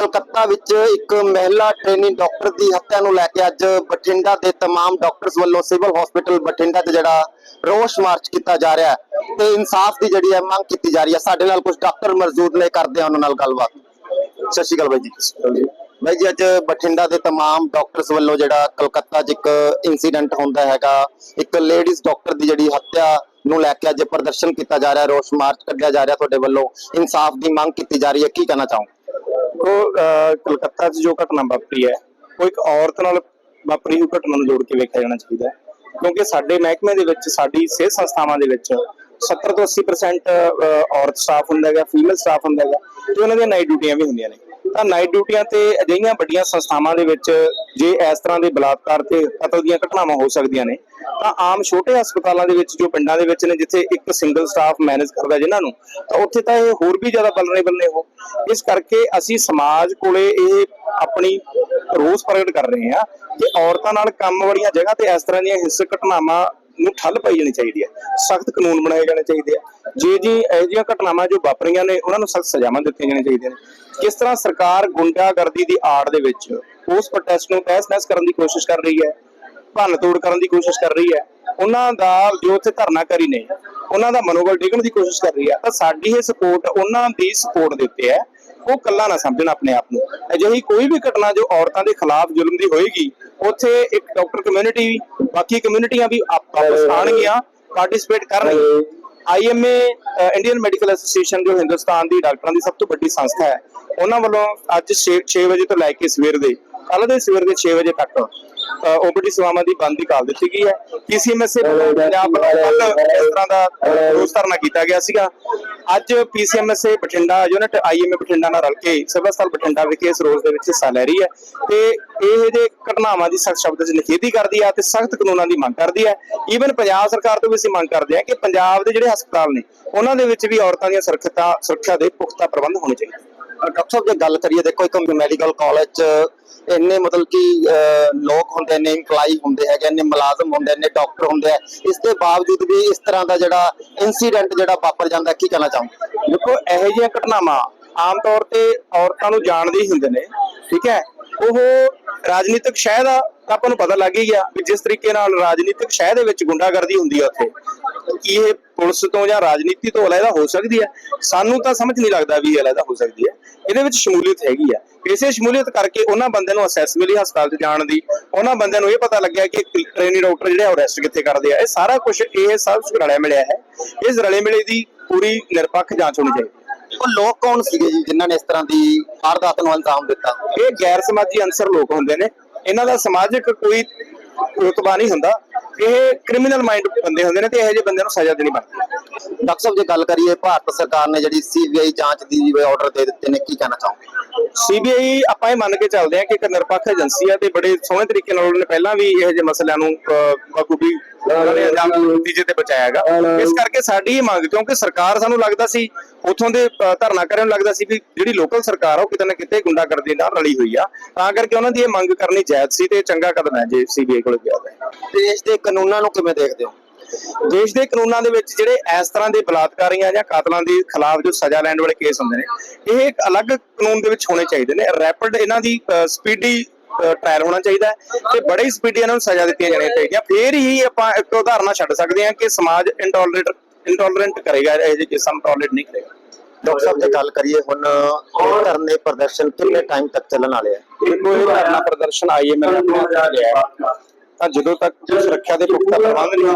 ਕਲਕੱਤਾ ਵਿੱਚ ਇੱਕ ਮਹਿਲਾ ਟ੍ਰੇਨਿੰਗ ਡਾਕਟਰ ਦੀ ਹੱਤਿਆ ਨੂੰ ਲੈ ਕੇ ਅੱਜ ਬਠਿੰਡਾ ਦੇ तमाम ਡਾਕਟਰਸ ਵੱਲੋਂ ਸਿਵਲ ਹਸਪੀਟਲ ਬਠਿੰਡਾ 'ਚ ਜਿਹੜਾ ਰੋਸ ਮਾਰਚ ਕੀਤਾ ਜਾ ਰਿਹਾ ਹੈ ਤੇ ਇਨਸਾਫ ਦੀ ਜਿਹੜੀ ਹੈ ਮੰਗ ਕੀਤੀ ਜਾ ਰਹੀ ਹੈ ਸਾਡੇ ਨਾਲ ਕੁਝ ਡਾਕਟਰ ਮੌਜੂਦ ਨੇ ਕਰਦੇ ਆ ਉਹਨਾਂ ਨਾਲ ਗੱਲਬਾਤ ਸਤਿ ਸ਼੍ਰੀ ਅਕਾਲ ਬਾਈ ਜੀ ਬਾਈ ਜੀ ਅੱਜ ਬਠਿੰਡਾ ਦੇ तमाम ਡਾਕਟਰਸ ਵੱਲੋਂ ਜਿਹੜਾ ਕਲਕੱਤਾ 'ਚ ਇੱਕ ਇਨਸੀਡੈਂਟ ਹੁੰਦਾ ਹੈਗਾ ਇੱਕ ਲੇਡੀਜ਼ ਡਾਕਟਰ ਦੀ ਜਿਹੜੀ ਹੱਤਿਆ ਨੂੰ ਲੈ ਕੇ ਅੱਜ ਪ੍ਰਦਰਸ਼ਨ ਕੀਤਾ ਜਾ ਰਿਹਾ ਰੋਸ ਮਾਰਚ ਕੱਢਿਆ ਜਾ ਰਿਹਾ ਤੁਹਾਡੇ ਵੱਲੋਂ ਇਨਸਾਫ ਦੀ ਮੰਗ ਕੀਤੀ ਜਾ ਰਹੀ ਹੈ ਕੀ ਕਹਿਣਾ ਚਾਹੋ ਉਹ ਕਲਕੱਤਾ 'ਚ ਜੋ ਘਟਨਾ ਵਾਪਰੀ ਹੈ, ਉਹ ਇੱਕ ਔਰਤ ਨਾਲ ਵਾਪਰੀ ਹੋਈ ਘਟਨਾ ਨੂੰ ਜੋੜ ਕੇ ਵੇਖਿਆ ਜਾਣਾ ਚਾਹੀਦਾ ਹੈ। ਕਿਉਂਕਿ ਸਾਡੇ ਮਹਿਕਮੇ ਦੇ ਵਿੱਚ, ਸਾਡੀ ਸਿਹਤ ਸੰਸਥਾਵਾਂ ਦੇ ਵਿੱਚ 70 ਤੋਂ 80% ਔਰਤ ਸਟਾਫ ਹੁੰਦਾ ਹੈਗਾ ਫੀਮੇਲ ਸਟਾਫ ਹੁੰਦਾ ਹੈਗਾ, ਤੇ ਉਹਨਾਂ ਦੀਆਂ ਨਾਈਟ ਡਿਊਟੀਆਂ ਵੀ ਹੁੰਦੀਆਂ ਨੇ। ਤਾਂ ਨਾਈਟ ਡਿਊਟੀਆਂ ਤੇ ਅਜਿਹੀਆਂ ਵੱਡੀਆਂ ਸੰਸਥਾਵਾਂ ਦੇ ਵਿੱਚ ਜੇ ਇਸ ਤਰ੍ਹਾਂ ਦੇ ਬਲਾਤਕਾਰ ਤੇ ਕਤਲ ਦੀਆਂ ਘਟਨਾਵਾਂ ਹੋ ਸਕਦੀਆਂ ਨੇ, ਤਾਂ ਆਮ ਛੋਟੇ ਹਸਪਤਾਲਾਂ ਦੇ ਵਿੱਚ ਜੋ ਪਿੰਡਾਂ ਦੇ ਵਿੱਚ ਨੇ, ਜਿੱਥੇ ਇੱਕ ਸਿੰਗਲ ਸਟਾਫ ਮੈਨੇਜ ਕਰਦਾ ਜਿਨ੍ਹਾਂ ਨੂੰ, ਤਾਂ ਉੱਥੇ ਤਾਂ ਇਹ ਹੋਰ ਵੀ ਜ਼ਿਆਦਾ ਬਲਨੇਬਲ ਨੇ ਉਹ। ਇਸ ਕਰਕੇ ਅਸੀਂ ਸਮਾਜ ਕੋਲੇ ਇਹ ਆਪਣੀ ਰੋਸ ਪ੍ਰਗਟ ਕਰ ਰਹੇ ਹਾਂ ਕਿ ਔਰਤਾਂ ਨਾਲ ਕੰਮ ਵਾਲੀਆਂ ਜਗ੍ਹਾ ਤੇ ਇਸ ਤਰ੍ਹਾਂ ਦੀਆਂ ਹਿੰਸਕ ਘਟਨਾਵਾਂ ਨੂੰ ਠੱਲ ਪਾਈ ਜਾਣੀ ਚਾਹੀਦੀ ਹੈ। ਸਖਤ ਕਾਨੂੰਨ ਬਣਾਏ ਜਾਣੇ ਚਾਹੀਦੇ ਆ। ਜੇ ਜੀ ਇਹੋ ਜਿਹੀਆਂ ਘਟਨਾਵਾਂ ਜੋ ਵਾਪਰੀਆਂ ਨੇ, ਉਹਨਾਂ ਨੂੰ ਸਖਤ ਸਜ਼ਾਵਾਂ ਦਿੱਤੀਆਂ ਜਾਣੀਆਂ ਚਾਹੀਦੀਆਂ ਨੇ। ਕਿਸ ਤਰ੍ਹਾਂ ਸਰਕਾਰ ਗੁੰਡਾਗਰਦੀ ਦੀ ਆੜ ਦੇ ਵਿੱਚ ਉਸ ਪ੍ਰੋਟੈਸਟ ਨੂੰ ਤਹਿਸ-ਨਹਿਸ ਕਰਨ ਦੀ ਕੋਸ਼ਿਸ਼ ਕਰ ਰਹੀ ਹੈ, ਭੰਨ ਤੋੜ ਕਰਨ ਦੀ ਕੋਸ਼ਿਸ਼ ਕਰ ਰਹੀ ਹੈ, ਉਹਨਾਂ ਦਾ ਜੋ ਉੱਥੇ ਧਰਨਾਕਾਰੀ ਨੇ, ਉਹਨਾਂ ਦਾ ਮਨੋਬਲ ਡਿੱਗਣ ਦੀ ਕੋਸ਼ਿਸ਼ ਕਰ ਰਹੀ ਹੈ, ਤਾਂ ਸਾਡੀ ਇਹ ਸਪੋਰਟ ਉਹਨਾਂ ਦੀ ਸਪੋਰਟ ਦੇ ਉੱਤੇ ਹੈ। ਉਹ ਕੱਲਾ ਨਾ ਸਮਝਣ ਆਪਣੇ ਆਪ ਨੂੰ। ਅਜਿਹੀ ਕੋਈ ਵੀ ਘਟਨਾ ਜੋ ਔਰਤਾਂ ਦੇ ਖਿਲਾਫ ਜ਼ੁਲਮ ਦੀ ਹੋਏਗੀ, ਉੱਥੇ ਇੱਕ ਡਾਕਟਰ ਕਮਿਊਨਿਟੀ ਬਾਕੀ ਕਮਿਊਨਿਟੀਆਂ ਵੀ ਆਪਸ ਆਣਗੀਆਂ ਪਾਰਟਿਸਿਪੇਟ ਕਰਨਗੀਆਂ ਆਈਐਮਏ ਇੰਡੀਅਨ ਮੈਡੀਕਲ ਐਸੋਸੀਏਸ਼ਨ ਜੋ ਹਿੰਦੁਸਤਾਨ ਦੀ ਡਾਕਟਰਾਂ ਦੀ ਸਭ ਤੋਂ ਵੱਡੀ ਸੰਸਥਾ ਹੈ, ਉਹਨਾਂ ਵੱਲੋਂ ਅੱਜ 6 ਵਜੇ ਤੋਂ ਲੈ ਕੇ ਸਵੇਰ ਦੇ ਕੱਲ ਦੇ ਸਵੇਰ ਦੇ 6 ਵਜੇ ਤੱਕ ਓਪੀਡੀ ਸੇਵਾਵਾਂ ਦੀ ਬੰਦ ਦੀ ਕਾਲ ਦਿੱਤੀ ਗਈ ਹੈ। ਪੀਸੀਐਮਐਸਏ ਪੰਜਾਬ ਵੱਲੋਂ ਕੱਲ ਇਸ ਤਰ੍ਹਾਂ ਦਾ ਰੋਸ ਧਰਨਾ ਕੀਤਾ ਗਿਆ ਸੀਗਾ। ਅੱਜ P C M S A Bathinda unit I M A Bathinda ਨਾਲ ਰਲ ਕੇ ਸਿਵਲ ਹਸਪਤਾਲ ਬਠਿੰਡਾ ਵਿਖੇ ਇਸ ਰੋਸ ਦੇ ਵਿੱਚ ਹਿੱਸਾ ਲੈ ਰਹੀ ਹੈ ਤੇ ਇਹ ਜੇ ਘਟਨਾਵਾਂ ਦੀ ਸਖਤ ਸ਼ਬਦ 'ਚ ਨਿਖੇਧੀ ਕਰਦੀ ਹੈ ਤੇ ਸਖਤ ਕਾਨੂੰਨਾਂ ਦੀ ਮੰਗ ਕਰਦੀ ਹੈ। ਈਵਨ ਪੰਜਾਬ ਸਰਕਾਰ ਤੋਂ ਵੀ ਅਸੀਂ ਮੰਗ ਕਰਦੇ ਹਾਂ ਕਿ ਪੰਜਾਬ ਦੇ ਜਿਹੜੇ ਹਸਪਤਾਲ ਨੇ, ਉਹਨਾਂ ਦੇ ਵਿੱਚ ਵੀ ਔਰਤਾਂ ਦੀਆਂ ਸੁਰੱਖਿਆ ਸੁਰੱਖਿਆ ਦੇ ਪੁਖਤਾ ਪ੍ਰਬੰਧ ਹੋਣੇ ਚਾਹੀਦੇ। ਡਾਕਟਰ ਸਾਹਿਬ ਜੇ ਗੱਲ ਕਰੀਏ ਦੇਖੋ ਇੱਕ ਮੈਡੀਕਲ ਕਾਲਜ ਚ ਇੰਨੇ ਮਤਲਬ ਕਿ ਅਹ, ਲੋਕ ਹੁੰਦੇ ਨੇ ਇੰਪਲਾਈ ਹੁੰਦੇ ਹੈਗੇ ਇੰਨੇ ਮੁਲਾਜ਼ਮ ਹੁੰਦੇ ਨੇ ਡਾਕਟਰ ਹੁੰਦੇ ਆ। ਇਸ ਦੇ ਬਾਵਜੂਦ ਵੀ ਇਸ ਤਰ੍ਹਾਂ ਦਾ ਜਿਹੜਾ ਇਨਸੀਡੈਂਟ ਜਿਹੜਾ ਵਾਪਰ ਜਾਂਦਾ ਕੀ ਕਹਿਣਾ ਚਾਹੁੰਦਾ ਦੇਖੋ ਇਹੋ ਜਿਹੀਆਂ ਘਟਨਾਵਾਂ ਆਮ ਤੌਰ ਤੇ ਔਰਤਾਂ ਨੂੰ ਜਾਣਦੇ ਹੀ ਹੁੰਦੇ ਨੇ ਠੀਕ ਹੈ? ਉਹ ਰਾਜਨੀਤਿਕ ਸ਼ਹਿ ਦਾ ਆਪਾਂ ਨੂੰ ਪਤਾ ਲੱਗ ਹੀ ਗਿਆ ਵੀ ਜਿਸ ਤਰੀਕੇ ਨਾਲ ਰਾਜਨੀਤਿਕ ਸ਼ਹਿ ਦੇ ਵਿੱਚ ਗੁੰਡਾਗਰਦੀ ਹੁੰਦੀ ਹੈ ਉੱਥੇ, ਕੀ ਇਹ ਪੁਲਿਸ ਤੋਂ ਜਾਂ ਰਾਜਨੀਤੀ ਤੋਂ ਅਲੱਗਾ ਹੋ ਸਕਦੀ ਹੈ ਸਾਨੂੰ ਤਾਂ ਸਮਝ ਨਹੀਂ ਲੱਗਦਾ ਵੀ ਇਹ ਹੋ ਸਕਦੀ ਹੈ ਇਹਦੇ ਵਿੱਚ ਸ਼ਮੂਲੀਅਤ ਹੈਗੀ ਹੈ ਇਸੇ ਸ਼ਮੂਲੀਅਤ ਕਰਕੇ ਉਹਨਾਂ ਬੰਦਿਆਂ ਨੂੰ ਅਸੈਸ ਮਿਲੀ ਹਸਪਤਾਲ 'ਚ ਜਾਣ ਦੀ। ਉਹਨਾਂ ਬੰਦਿਆਂ ਨੂੰ ਇਹ ਪਤਾ ਲੱਗਿਆ ਕਿ ਟ੍ਰੇਨੀ ਡਾਕਟਰ ਜਿਹੜੇ ਆ ਅਰੈਸਟ ਕਿੱਥੇ ਕਰਦੇ ਆ। ਇਹ ਸਾਰਾ ਕੁਝ ਇਹ ਸਭ ਰਲਿਆ ਮਿਲਿਆ ਹੈ। ਇਸ ਰਲੇ ਮਿਲੇ ਦੀ ਪੂਰੀ ਨਿਰਪੱਖ ਜਾਂਚ ਹੋਣੀ ਚਾਹੀਦੀ। ਉਹ ਲੋਕ ਕੌਣ ਸੀਗੇ ਜੀ ਜਿਨ੍ਹਾਂ ਨੇ ਇਸ ਤਰ੍ਹਾਂ ਦੀ ਵਾਰਦਾਤ ਨੂੰ ਅੰਜਾਮ ਦਿੱਤਾ? ਇਹ ਗੈਰ ਸਮਾਜੀ ਅਨਸਰ ਲੋਕ ਹੁੰਦੇ ਨੇ। ਇਹਨਾਂ ਦਾ ਸਮਾਜਿਕ ਕੋਈ ਰੁਤਬਾ ਨਹੀਂ ਹੁੰਦਾ। ਇਹ ਕ੍ਰਿਮੀਨਲ ਮਾਈਂਡ ਬੰਦੇ ਹੁੰਦੇ ਨੇ ਤੇ ਇਹੋ ਜਿਹੇ ਬੰਦਿਆਂ ਨੂੰ ਸਜ਼ਾ ਦੇਣੀ ਬਣਦੀ ਡਾਕਟਰ ਸਾਹਿਬ ਜੇ ਗੱਲ ਕਰੀਏ ਭਾਰਤ ਸਰਕਾਰ ਨੇ ਜਿਹੜੀ ਸੀਬੀਆਈ ਜਾਂਚ ਦੀ ਆਰਡਰ ਦੇ ਦਿੱਤੇ ਨੇ ਕੀ ਕਹਿਣਾ ਚਾਹੋ ਸੀਬੀਆਈ ਆਪਾਂ ਇਹ ਮੰਨ ਕੇ ਚੱਲਦੇ ਹਾਂ ਕਿ ਇੱਕ ਨਿਰਪੱਖ ਏਜੰਸੀ ਹੈ ਤੇ ਬੜੇ ਸੋਹਣੇ ਤਰੀਕੇ ਨਾਲ ਉਹਨੇ ਪਹਿਲਾਂ ਵੀ ਇਹੋ ਜਿਹੇ ਮਸਲਿਆਂ ਨੂੰ ਬਖੂਬੀ ਉਹਨਾਂ ਨੇ ਅੰਜਾਮ ਨਤੀਜੇ ਤੇ ਪਹੁੰਚਾਇਆਗਾ ਇਸ ਕਰਕੇ ਸਾਡੀ ਇਹ ਮੰਗ ਕਿਉਂਕਿ ਸਰਕਾਰ ਸਾਨੂੰ ਲੱਗਦਾ ਸੀ ਉਥੋਂ ਦੇ ਧਰਨਾ ਕਰਿਆਂ ਨੂੰ ਲੱਗਦਾ ਸੀ ਵੀ ਜਿਹੜੀ ਲੋਕਲ ਸਰਕਾਰ ਆ ਉਹ ਕਿਤੇ ਨਾ ਕਿਤੇ ਗੁੰਡਾਗਰਦੀ ਨਾਲ ਰਲੀ ਹੋਈ ਆ। ਤਾਂ ਕਰਕੇ ਉਹਨਾਂ ਦੀ ਇਹ ਮੰਗ ਕਰਨੀ ਜਾਇਜ਼ ਸੀ ਤੇ ਚੰਗਾ ਕਦਮ ਹੈ ਜੇ ਸੀਬੀਆਈ ਕੋਲ ਗਿਆ ਦੇਸ਼ ਦੇ ਕਾਨੂੰਨਾਂ ਨੂੰ ਕਿਵੇਂ ਦੇਖਦੇ ਹੋ? ਦੇਸ਼ ਦੇ ਕਾਨੂੰਨਾਂ ਦੇ ਵਿੱਚ ਜਿਹੜੇ ਇਸ ਤਰ੍ਹਾਂ ਦੇ ਬਲਾਤਕਾਰੀਆਂ ਜਾਂ ਕਾਤਲਾਂ ਦੇ ਖਿਲਾਫ ਜੋ ਸਜ਼ਾ ਲੈਣ ਵਾਲੇ ਕੇਸ ਹੁੰਦੇ ਨੇ ਇਹ ਇੱਕ ਅਲੱਗ ਕਾਨੂੰਨ ਦੇ ਵਿੱਚ ਹੋਣੇ ਚਾਹੀਦੇ ਨੇ। ਰੈਪਿਡ ਇਹਨਾਂ ਦੀ ਸਪੀਡੀ ਟ੍ਰਾਇਲ ਹੋਣਾ ਚਾਹੀਦਾ ਹੈ ਤੇ ਬੜੇ ਸਪੀਡੀ ਇਹਨਾਂ ਨੂੰ ਸਜ਼ਾ ਦਿੱਤੀਆਂ ਜਾਣੀਆਂ ਚਾਹੀਦੀਆਂ। ਫੇਰ ਹੀ ਆਪਾਂ ਇੱਕ ਉਦਾਹਰਣਾ ਛੱਡ ਸਕਦੇ ਹਾਂ ਕਿ ਸਮਾਜ ਇੰਟੋਲਰੇਟ ਇੰਟੋਲਰੈਂਟ ਕਰੇਗਾ ਇਹ ਜਿਹੇ ਕੇਸਾਂ ਨੂੰ ਟੋਲਰੇਟ ਨਹੀਂ ਕਰੇਗਾ। ਡਾਕਟਰ ਸਾਹਿਬ ਜੇ ਗੱਲ ਕਰੀਏ ਹੁਣ ਇਹ ਧਰਨੇ ਪ੍ਰਦਰਸ਼ਨ ਕਿੰਨੇ ਟਾਈਮ ਤੱਕ ਚੱਲਣ ਵਾਲੇ ਆ? ਦੇਖੋ ਇਹ ਧਰਨਾ ਪ੍ਰਦਰਸ਼ਨ ਆਈਐਮਐਲ ਨੇ ਲਿਆ। ਤਾਂ ਜਦੋਂ ਤੱਕ ਸੁਰੱਖਿਆ ਦੇ ਪੁਖਤਾ ਪ੍ਰਬੰਧ ਨਹੀਂ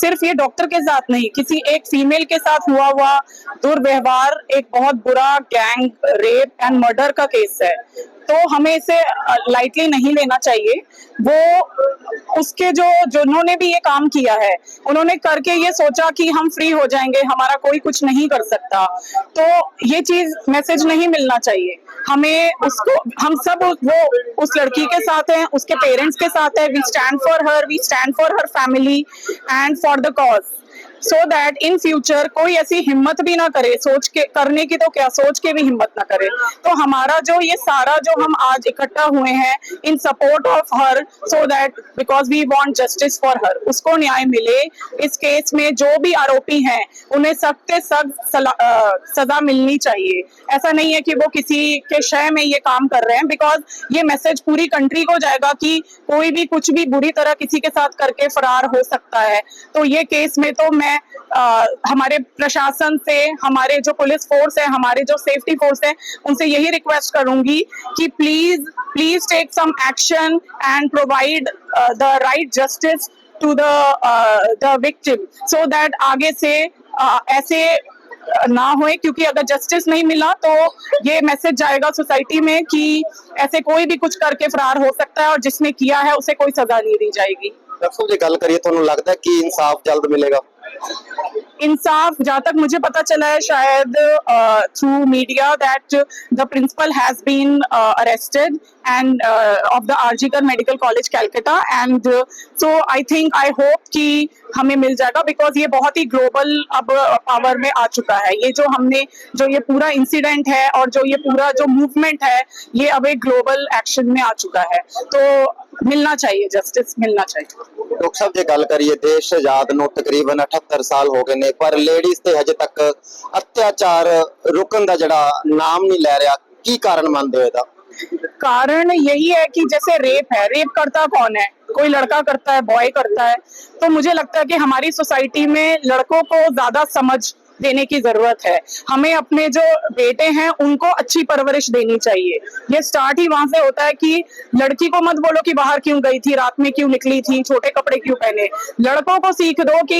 सिर्फ़ ये डॉक्टर के साथ नहीं, किसी एक फीमेल के साथ हुआ हुआ दुर्व्यवहार, एक बहुत बुरा गैंग रेप एंड मर्डर का केस है। तो हमें इसे लाइटली नहीं लेना चाहिए। वो, उसके जो, जिन्होंने भी ये काम किया है, उन्होंने करके ये सोचा कि हम फ्री हो जाएँगे, हमारा कोई कुछ नहीं कर सकता। तो ये चीज़ मैसेज नहीं मिलना चाहिए। हमें उसको, हम सब वो, उस लड़की के साथ हैं, उसके पेरेंट्स के साथ है we stand for her we stand for her family and for the cause. So that in future कोई ऐसी हिम्मत भी ना करे, सोच के, करने की तो क्या, सोच के भी हिम्मत ना करे। तो हमारा जो, ये सारा जो हम आज इकट्ठा हुए हैं in support of her so that because we want justice for her उसको न्याय मिले। इस केस में जो भी आरोपी हैं, उन्हें सख्त सख्त सजा मिलनी चाहिए। ऐसा नहीं है कि वो किसी के शय में ये काम कर रहे हैं बिकॉज़ ये मैसेज पूरी कंट्री को जाएगा कि कोई भी कुछ भी बुरी तरह किसी के साथ करके फरार हो सकता है। तो ये केस में तो मैं हैं आ, हमारे प्रशासन से हमारे जो पुलिस फोर्स है हमारे जो सेफ्टी फोर्स है उनसे यही रिक्वेस्ट करूँगी कि please please take some action and provide the right justice to the the victim so that आगे से uh, ऐसे ना होए क्योंकि अगर जस्टिस नहीं मिला तो ये मैसेज जाएगा सोसाइटी में कि ऐसे कोई भी कुछ करके फरार हो सकता है और जिसने किया है उसे कोई सजा नहीं दी जाएगी। डॉक्टर जी गल करिए तो लगता है कि इंसाफ जल्द मिलेगा। इंसाफ जहाँ तक मुझे पता चला है शायद through media that the principal has been arrested and uh, of the Arjikar Medical College Calcutta. And uh, so I think I hope कि हमें मिल जाएगा बिकॉज़ ये बहुत ही ग्लोबल अब uh, पावर में आ चुका है। ये जो हमने जो ये पूरा इंसिडेंट है और जो ये पूरा जो मूवमेंट है ये अब एक ग्लोबल एक्शन में आ चुका है। तो मिलना चाहिए जस्टिस मिलना चाहिए। डॉक्टर साहब जी गल करिए देश आज़ाद नु तकरीबन 78 साल हो गए ने पर लेडीज़ ते हजे तक अत्याचार रुकन दा जड़ा नाम नहीं ले रहा की कारण मानते हो कारण यही है कि जैसे रेप है रेप करता कौन है कोई लड़का करता है बॉय करता है तो मुझे लगता है कि हमारी सोसाइटी में लड़कों को ज्यादा समझ देने की जरूरत है हमें अपने जो बेटे हैं उनको अच्छी परवरिश देनी चाहिए ये स्टार्ट ही वहां से होता है कि लड़की को मत बोलो कि बाहर क्यों गई थी रात में क्यों निकली थी छोटे कपड़े क्यों पहने लड़कों को सीख दो कि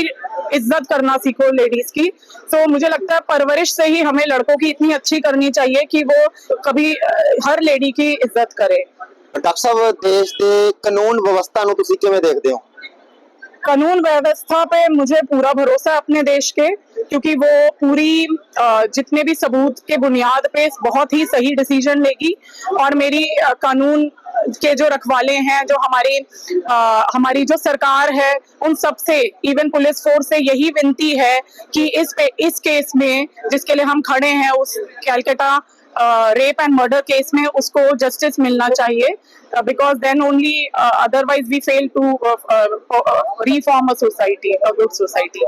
इज्जत करना सीखो लेडीज की तो मुझे लगता है परवरिश से ही हमें लड़कों की इतनी अच्छी करनी चाहिए कि वो कभी अ, हर लेडी की इज्जत करे ਡਾਕਟਰ ਸਾਹਿਬ ਦੇਸ਼ ਦੇ ਕਾਨੂੰਨ ਵਿਵਸਥਾ ਨੂੰ ਤੁਸੀਂ ਕਿਵੇਂ ਦੇਖਦੇ ਹੋ कानून व्यवस्था पे मुझे पूरा भरोसा अपने देश के क्योंकि वो पूरी जितने भी सबूत के बुनियाद पे बहुत ही सही डिसीज़न लेगी। और मेरी कानून के जो रखवाले हैं जो हमारी अ, हमारी जो सरकार है उन सबसे इवन पुलिस फोर्स से यही विनती है कि इस पे इस केस में जिसके लिए हम खड़े हैं उस Calcutta rape and murder case में उसको जस्टिस मिलना चाहिए because then only otherwise we fail to reform a society a good society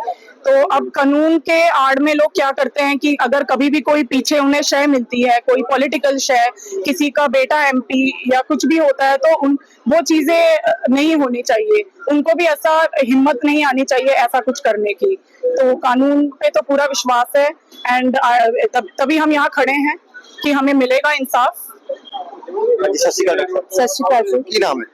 तो अब कानून के आड़ में लोग क्या करते हैं कि अगर कभी भी कोई पीछे उन्हें शय मिलती है, कोई पॉलिटिकल शय, किसी का बेटा एमपी या कुछ भी होता है तो उन, वो चीज़ें नहीं होनी चाहिए। उनको भी ऐसा हिम्मत नहीं आनी चाहिए ऐसा कुछ करने की। तो कानून पे तो पूरा विश्वास है एंड तभी हम यहाँ खड़े हैं। कि हमें मिलेगा इंसाफ ਹਾਂਜੀ ਸਤਿ ਸ਼੍ਰੀ ਅਕਾਲ ਡਾਕਟਰ ਸਤਿ ਸ਼੍ਰੀ ਅਕਾਲ ਜੀ ਸਾਹਿਬ ਕੀ ਨਾਮ ਹੈ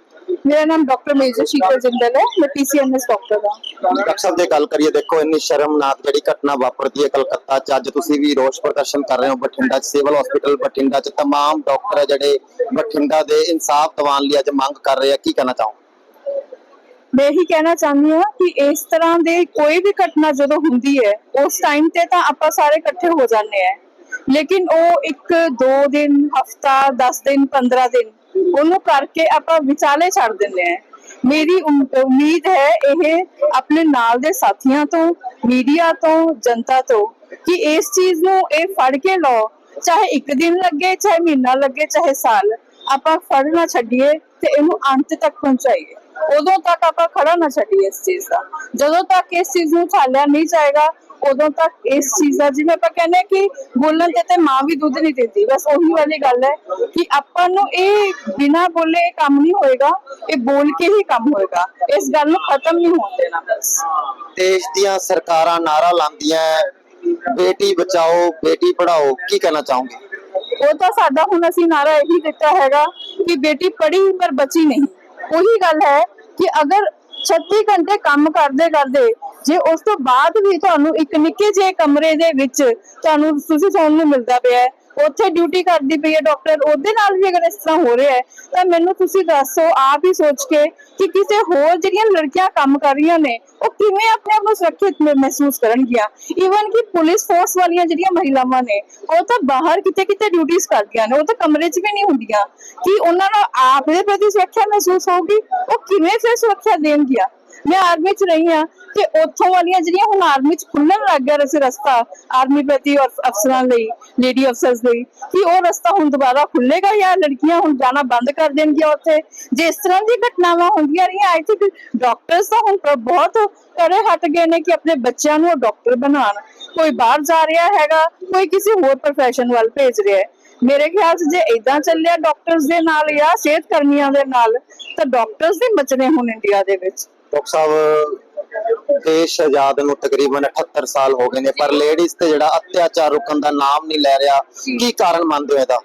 ਮੇਰਾ ਨਾਮ ਡਾਕਟਰ ਮੇਜਰ ਸ਼ੀਤਲ ਜਿੰਦਲ ਹੈ ਮੈਂ ਪੀਸੀਐਮਐਸ ਡਾਕਟਰ ਹਾਂ ਡਾਕਟਰ ਸਾਹਿਬ ਜੇ ਗੱਲ ਕਰੀਏ ਦੇਖੋ ਇੰਨੀ ਸ਼ਰਮਨਾਕ ਜਿਹੜੀ ਘਟਨਾ ਵਾਪਰਦੀ ਹੈ ਕਲਕੱਤਾ 'ਚ ਅੱਜ ਤੁਸੀਂ ਵੀ ਰੋਸ ਪ੍ਰਦਰਸ਼ਨ ਕਰ ਰਹੇ ਹੋ ਬਠਿੰਡਾ 'ਚ ਸਿਵਲ ਹਸਪੀਟਲ ਬਠਿੰਡਾ 'ਚ तमाम ਡਾਕਟਰ ਹੈ ਜਿਹੜੇ ਬਠਿੰਡਾ ਦੇ ਇਨਸਾਫ ਦਿਵਾਉਣ ਲਈ ਅੱਜ ਮੰਗ ਕਰ ਰਹੇ ਆ ਕੀ ਕਹਿਣਾ ਚਾਹੋ ਮੈਂ ਇਹੀ ਕਹਿਣਾ ਚਾਹੁੰਦੀ ਹਾਂ ਕਿ ਇਸ ਤਰ੍ਹਾਂ ਦੇ ਕੋਈ ਵੀ ਘਟਨਾ ਜਦੋਂ ਹੁੰਦੀ ਹੈ ਉਸ ਟਾਈਮ ਤੇ ਤਾਂ ਆਪਾਂ ਸਾਰੇ ਇਕੱਠੇ ਹੋ ਜਾਂਦੇ ਆ ਲੇਕਿਨ ਉਹ ਇੱਕ, ਦੋ ਦਿਨ, ਹਫਤਾ 10 ਦਿਨ 15 ਦਿਨ, ਉਹਨੂੰ ਕਰਕੇ ਆਪਾਂ ਵਿਚਾਲੇ ਛੱਡ ਦਿੰਦੇ ਆ ਮੇਰੀ ਉਮੀਦ ਹੈ ਇਹ ਆਪਣੇ ਨਾਲ ਦੇ ਸਾਥੀਆਂ ਤੋਂ, ਮੀਡੀਆ ਤੋਂ, ਜਨਤਾ ਤੋਂ ਕਿ ਇਸ ਚੀਜ਼ ਨੂੰ ਇਹ ਫੜ ਕੇ ਲਓ। ਚਾਹੇ ਇੱਕ ਦਿਨ ਲੱਗੇ, ਚਾਹੇ ਮਹੀਨਾ ਲੱਗੇ, ਚਾਹੇ ਸਾਲ, ਆਪਾਂ ਫੜ ਨਾ ਛੱਡੀਏ ਤੇ ਇਹਨੂੰ ਅੰਤ ਤੱਕ ਪਹੁੰਚਾਈਏ। ਉਦੋਂ ਤੱਕ ਆਪਾਂ ਖੜਾ ਨਾ ਛੱਡੀਏ ਇਸ ਚੀਜ਼ ਦਾ। ਜਦੋਂ ਤੱਕ ਇਸ ਚੀਜ਼ ਨੂੰ ਠਾਲਿਆ ਨਹੀਂ ਜਾਏਗਾ ਉਦੋਂ ਤੱਕ ਇਸ ਚੀਜ਼ ਦਾ ਜਿਵੇਂ ਆਪਾਂ ਕਹਿੰਦੇ ਹਾਂ ਕਿ ਬੋਲਣ ਤੇ ਤੇ ਮਾਂ ਵੀ ਦੁੱਧ ਨਹੀਂ ਦਿੰਦੀ ਬਸ ਉਹੀ ਵਾਲੀ ਗੱਲ ਹੈ ਕਿ ਆਪਾਂ ਨੂੰ ਇਹ ਬਿਨਾ ਬੋਲੇ ਇਹ ਕੰਮ ਨਹੀਂ ਹੋਏਗਾ ਇਹ ਬੋਲ ਕੇ ਹੀ ਕੰਮ ਹੋਏਗਾ। ਇਸ ਗੱਲ ਨੂੰ ਖਤਮ ਨਹੀਂ ਹੋਣ ਦੇਣਾ ਬਸ। ਦੇਸ਼ ਦੀਆਂ ਸਰਕਾਰਾਂ ਨਾਰਾ ਲਾਉਂਦੀਆਂ ਬੇਟੀ ਬਚਾਓ ਬੇਟੀ ਪੜਾਓ ਕੀ ਕਹਿਣਾ ਚਾਹੋਗੇ? ਉਹ ਤਾਂ ਸਾਡਾ ਹੁਣ ਅਸੀਂ ਨਾਰਾ ਇਹੀ ਦਿੱਤਾ ਹੈਗਾ ਕਿ ਬੇਟੀ ਪੜ੍ਹੀ ਪਰ ਬਚੀ ਨਹੀਂ। ਉਹੀ ਗੱਲ ਹੈ ਕਿ ਅਗਰ 36 ਘੰਟੇ ਕੰਮ ਕਰਦੇ ਕਰਦੇ ਜੇ ਉਸ ਤੋਂ ਬਾਅਦ ਵੀ ਤੁਹਾਨੂੰ ਇੱਕ ਨਿੱਕੇ ਜਿਹੇ ਕਮਰੇ ਦੇ ਵਿੱਚ ਤੁਹਾਨੂੰ ਤੁਸੀਂ ਸੌਣ ਨੂੰ ਮਿਲਦਾ ਪਿਆ ਹੈ, ਉੱਥੇ ਡਿਊਟੀ ਕਰਦੀ ਪਈ ਹੈ ਡਾਕਟਰ ਉਹਦੇ ਨਾਲ ਵੀ ਅਗਰ ਇਸ ਤਰ੍ਹਾਂ ਹੋ ਰਿਹਾ ਹੈ, ਤਾਂ ਮੈਨੂੰ ਤੁਸੀਂ ਦੱਸੋ, ਆਪ ਹੀ ਸੋਚ ਕੇ ਕਿ ਕਿਸੇ ਹੋਰ ਜਿਹੜੀਆਂ ਲੜਕੀਆਂ ਕੰਮ ਕਰ ਰਹੀਆਂ ਨੇ, ਉਹ ਕਿਵੇਂ ਆਪਣੇ ਆਪ ਨੂੰ ਸੁਰੱਖਿਅਤ ਮਹਿਸੂਸ ਕਰਨਗੀਆਂ? ਈਵਨ ਕਿ ਪੁਲਿਸ ਫੋਰਸ ਵਾਲੀਆਂ ਜਿਹੜੀਆਂ ਮਹਿਲਾਵਾਂ ਨੇ, ਉਹ ਤਾਂ ਬਾਹਰ ਕਿਤੇ ਕਿਤੇ ਡਿਊਟੀਆਂ ਕਰਦੀਆਂ ਨੇ, ਉਹ ਤਾਂ ਕਮਰੇ 'ਚ ਵੀ ਨਹੀਂ ਹੁੰਦੀਆਂ। ਕਿ ਉਹਨਾਂ ਨੂੰ ਆਪ ਦੇ ਪ੍ਰਤੀ ਸੁਰੱਖਿਆ ਮਹਿਸੂਸ ਹੋਊਗੀ? ਉਹ ਕਿਵੇਂ ਫਿਰ ਸੁਰੱਖਿਆ ਦੇਣਗੀਆਂ? ਮੈਂ ਆਰਮੀ 'ਚ ਰਹੀ ਹਾਂ ਤੇ ਉੱਥੋਂ ਵਾਲੀਆਂ ਜਿਹੜੀਆਂ ਹੁਣ ਆਰਮੀ 'ਚ ਖੁੱਲਣ ਲੱਗ ਗਿਆ ਰਸੇ ਰਸਤਾ ਆਰਮੀ ਪ੍ਰਤੀ ਔਰ ਅਫਸਰਾਂ ਲਈ ਲੇਡੀ ਅਫਸਰਸ ਲਈ, ਕਿ ਉਹ ਰਸਤਾ ਹੁਣ ਦੁਬਾਰਾ ਖੁੱਲੇਗਾ ਜਾਂ ਲੜਕੀਆਂ ਹੁਣ ਜਾਣਾ ਬੰਦ ਕਰ ਦੇਣਗੀਆਂ ਉੱਥੇ? ਜੇ ਇਸ ਤਰ੍ਹਾਂ ਦੀ ਘਟਨਾਵਾਂ ਹੁੰਦੀਆਂ ਰਹੀਆਂ ਆਈ ਥਿੰਕ ਡਾਕਟਰਸ ਤਾਂ ਹੁਣ ਬਹੁਤ ਕਰੇ ਹਟ ਗਏ ਨੇ ਕਿ ਆਪਣੇ ਬੱਚਿਆਂ ਨੂੰ ਡਾਕਟਰ ਬਣਾਉਣ। ਕੋਈ ਬਾਹਰ ਜਾ ਰਿਹਾ ਹੈਗਾ, ਕੋਈ ਕਿਸੇ ਹੋਰ profession ਵੱਲ ਭੇਜ ਰਿਹਾ ਹੈ। ਮੇਰੇ ਖਿਆਲ 'ਚ ਜੇ ਇਦਾਂ ਚੱਲਿਆ ਡਾਕਟਰਸ ਦੇ ਨਾਲ ਜਾਂ ਸਿਹਤ ਕਰਮੀਆਂ ਦੇ ਨਾਲ, ਤਾਂ ਡਾਕਟਰਸ ਵੀ ਬਚਣੇ ਹੁਣ ਇੰਡੀਆ ਦੇ ਵਿੱਚ। ਡਾਕਟਰ ਸਾਹਿਬ, ਦੇਸ਼ ਆਜ਼ਾਦ ਨੂੰ ਤਕਰੀਬਨ 78 ਸਾਲ ਹੋ ਗਏ ਨੇ, ਪਰ ਲੇਡੀਜ਼ ਤੇ ਜਿਹੜਾ ਅਤਿਆਚਾਰ ਰੁਕਣ ਦਾ ਨਾਮ ਨਹੀਂ ਲੈ ਰਿਹਾ, ਕੀ ਕਾਰਨ ਮੰਨਦੇ ਹੋ ਇਹਦਾ?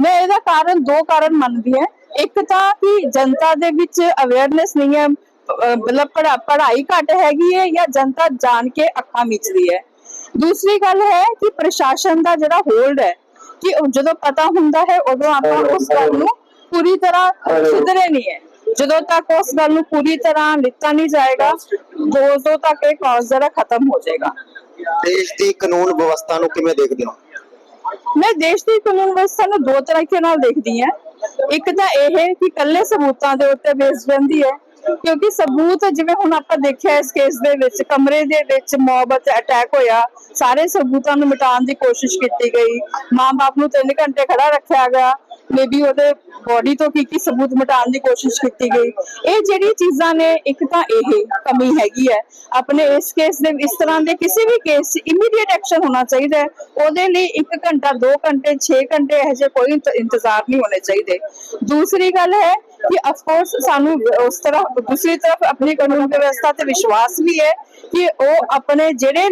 ਮੈਂ ਇਹਦਾ ਕਾਰਨ ਦੋ ਕਾਰਨ ਮੰਨਦੀ ਹਾਂ। ਇੱਕ ਤਾਂ ਕਿ ਜਨਤਾ ਦੇ ਵਿੱਚ ਅਵੇਅਰਨੈਸ ਨਹੀਂ ਹੈ ਮਤਲਬ ਪੜ੍ਹਾਈ ਘੱਟ ਹੈਗੀ ਹੈ ਜਾਂ ਜਨਤਾ ਜਾਣ ਕੇ ਅੱਖਾਂ ਮੀਚਦੀ ਹੈ। ਦੂਸਰੀ ਗੱਲ ਹੈ ਕਿ ਪ੍ਰਸ਼ਾਸਨ ਦਾ ਜਿਹੜਾ ਹੋਲਡ ਹੈ, ਕਿ ਜਦੋਂ ਪਤਾ ਹੁੰਦਾ ਹੈ, ਉਦੋਂ ਆਪਾਂ ਉਸ ਗੱਲ ਨੂੰ ਪੂਰੀ ਤਰ੍ਹਾਂ ਸੁਧਰੇ ਨਹੀਂ ਹੈ। ਜਦੋਂ ਤੱਕ ਉਸ ਗੱਲ ਨੂੰ ਪੂਰੀ ਤਰ੍ਹਾਂ ਲਿੱਤਾ ਨਹੀਂ ਜਾਏਗਾ ਉਦੋਂ ਤੱਕ ਇਹ ਕੌਜ਼ ਜਿਹੜਾ ਖਤਮ ਹੋ ਜਾਏਗਾ। ਦੇਸ਼ ਦੀ ਕਾਨੂੰਨ ਵਿਵਸਥਾ ਨੂੰ ਕਿਵੇਂ ਦੇਖਦੇ ਹੋ? ਮੈਂ ਦੇਸ਼ ਦੀ ਕਾਨੂੰਨ ਵਿਵਸਥਾ ਨੂੰ ਦੋ ਤਰੀਕੇ ਨਾਲ ਦੇਖਦੀ ਹਾਂ। ਇੱਕ ਤਾਂ ਇਹ ਹੈ ਕਿ ਕੱਲੇ ਸਬੂਤਾਂ ਦੇ ਉੱਤੇ ਬੇਸਡ ਰਹਿੰਦੀ ਹੈ ਕਿਉਂਕਿ ਸਬੂਤ ਜਿਵੇਂ ਹੁਣ ਆਪਾਂ ਦੇਖਿਆ ਇਸ ਕੇਸ ਦੇ ਵਿੱਚ ਕਮਰੇ ਦੇ ਵਿੱਚ ਮੌਬ ਅਟੈਕ ਹੋਇਆ ਸਾਰੇ ਸਬੂਤਾਂ ਨੂੰ ਮਿਟਾਉਣ ਦੀ ਕੋਸ਼ਿਸ਼ ਕੀਤੀ ਗਈ। ਮਾਂ-ਬਾਪ ਨੂੰ 3 ਘੰਟੇ ਖੜਾ ਰੱਖਿਆ ਗਿਆ ਮੇਬੀ ਉਹਦੇ ਬੋਡੀ ਤੋਂ ਕੀ ਕੀ ਸਬੂਤ ਮਿਟਾਉਣ ਦੀ ਕੋਸ਼ਿਸ਼ ਕੀਤੀ ਗਈ। ਇਹ ਜਿਹੜੀ ਚੀਜ਼ਾਂ ਨੇ, ਇੱਕ ਤਾਂ ਇਹ ਕਮੀ ਹੈਗੀ ਹੈ। ਆਪਣੇ ਇਸ ਕੇਸ ਦੇ, ਇਸ ਤਰ੍ਹਾਂ ਦੇ ਕਿਸੇ ਵੀ ਕੇਸ 'ਚ ਇਮੀਡੀਏਟ ਐਕਸ਼ਨ ਹੋਣਾ ਚਾਹੀਦਾ ਹੈ। ਉਹਦੇ ਲਈ 1 ਘੰਟਾ 2 ਘੰਟੇ 6 ਘੰਟੇ ਇਹੋ ਜਿਹੇ ਕੋਈ ਇੰਤਜ਼ਾਰ ਨਹੀਂ ਹੋਣੇ ਚਾਹੀਦੇ। ਦੂਸਰੀ ਗੱਲ ਹੈ ਕਿ ਅਫ ਕੋਰਸ ਸਾਨੂੰ, ਉਸ ਤਰ੍ਹਾਂ, ਦੂਸਰੀ ਤਰਫ ਆਪਣੀ ਕਾਨੂੰਨ ਵਿਵਸਥਾ ਤੇ ਵਿਸ਼ਵਾਸ ਵੀ ਹੈ ਕਿ ਉਹ ਆਪਣੇ ਜਿਹੜੇ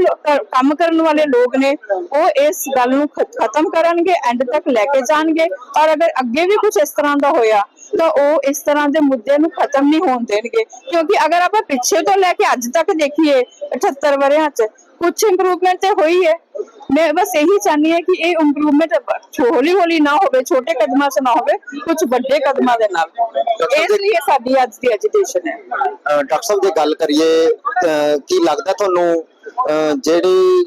ਕੰਮ ਕਰਨ ਵਾਲੇ ਲੋਕ ਨੇ, ਉਹ ਇਸ ਗੱਲ ਨੂੰ ਖਤਮ ਕਰਨਗੇ ਐਂਡ ਤੱਕ ਲੈ ਕੇ ਜਾਣਗੇ। ਔਰ ਅਗਰ ਅੱਗੇ ਵੀ ਕੁਝ ਇਸ ਤਰ੍ਹਾਂ ਦਾ ਹੋਇਆ, ਤਾਂ ਉਹ ਇਸ ਤਰ੍ਹਾਂ ਦੇ ਮੁੱਦੇ ਨੂੰ ਖਤਮ ਨਹੀਂ ਹੋਣ ਦੇਣਗੇ। ਕਿਉਂਕਿ ਅਗਰ ਆਪਾਂ ਪਿੱਛੇ ਤੋਂ ਲੈ ਕੇ ਅੱਜ ਤੱਕ ਦੇਖੀਏ 78 ਵਰਿਆਂ 'ਚ ਕੁਝ ਇੰਪਰੂਵਮੈਂਟ ਤੇ ਹੋਈ ਹੈ। ਮੈਂ ਬਸ ਇਹੀ ਚਾਹਨੀ ਹੈ ਕਿ ਇਹ ਇੰਪਰੂਵਮੈਂਟ ਹੌਲੀ ਹੌਲੀ ਨਾ ਹੋਵੇ ਛੋਟੇ ਕਦਮਾਂ 'ਚ ਨਾ ਹੋਵੇ ਕੁਝ ਵੱਡੇ ਕਦਮਾਂ ਦੇ ਨਾਲ। ਇਸ ਲਈ ਸਾਡੀ ਅੱਜ ਦੀ ਐਜੀਟੇਸ਼ਨ ਹੈ। ਡਾਕਟਰ ਸਾਹਿਬ ਜੇ ਗੱਲ ਕਰੀਏ ਕੀ ਲੱਗਦਾ ਤੁਹਾਨੂੰ ਜਿਹੜੀ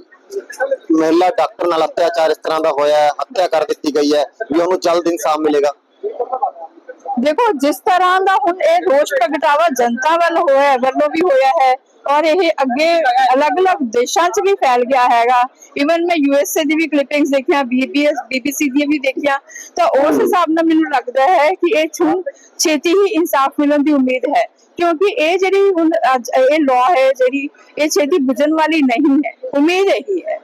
ਮਹਿਲਾ ਡਾਕਟਰ ਨਾਲ ਅਤਿਆਚਾਰ ਇਸ ਤਰ੍ਹਾਂ ਦਾ ਹੋਇਆ ਹੈ ਹੱਤਿਆ ਕਰ ਦਿੱਤੀ ਗਈ ਹੈ ਵੀ ਉਹਨੂੰ ਜਲਦ ਇਨਸਾਫ ਮਿਲੇਗਾ? ਦੇਖੋ ਜਿਸ ਤਰ੍ਹਾਂ ਦਾ ਹੁਣ ਇਹ ਰੋਸ ਪ੍ਰਗਟਾਵਾ ਜਨਤਾ ਵੱਲ ਹੋਇਆ ਹੈ, ਵੱਲੋਂ ਵੀ ਹੋਇਆ ਹੈ ਔਰ ਇਹ ਅੱਗੇ ਅਲੱਗ-ਅਲੱਗ ਦੇਸ਼ਾਂ 'ਚ ਵੀ ਫੈਲ ਗਿਆ ਹੈਗਾ ਇਵਨ ਮੈਂ ਯੂਐਸਏ ਦੀ ਵੀ ਕਲਿੱਪਿੰਗਸ ਦੇਖੀਆਂ ਬੀਬੀਐਸ ਬੀਬੀਸੀ ਦੀਆਂ ਵੀ ਦੇਖੀਆਂ ਤਾਂ ਉਸ ਹਿਸਾਬ ਨਾਲ ਮੈਨੂੰ ਲੱਗਦਾ ਹੈ ਕਿ ਇਹ ਛੂੰ ਛੇਤੀ ਹੀ ਇਨਸਾਫ ਮਿਲਣ ਦੀ ਉਮੀਦ ਹੈ ਕਿਉਂਕਿ ਇਹ ਜਿਹੜੀ ਹੁਣ ਅੱਜ ਇਹ ਲਾਅ ਹੈ ਜਿਹੜੀ ਇਹ ਛੇਤੀ ਬੁਝਣ ਵਾਲੀ ਨਹੀਂ ਹੈ ਉਮੀਦ ਇਹੀ ਹੈ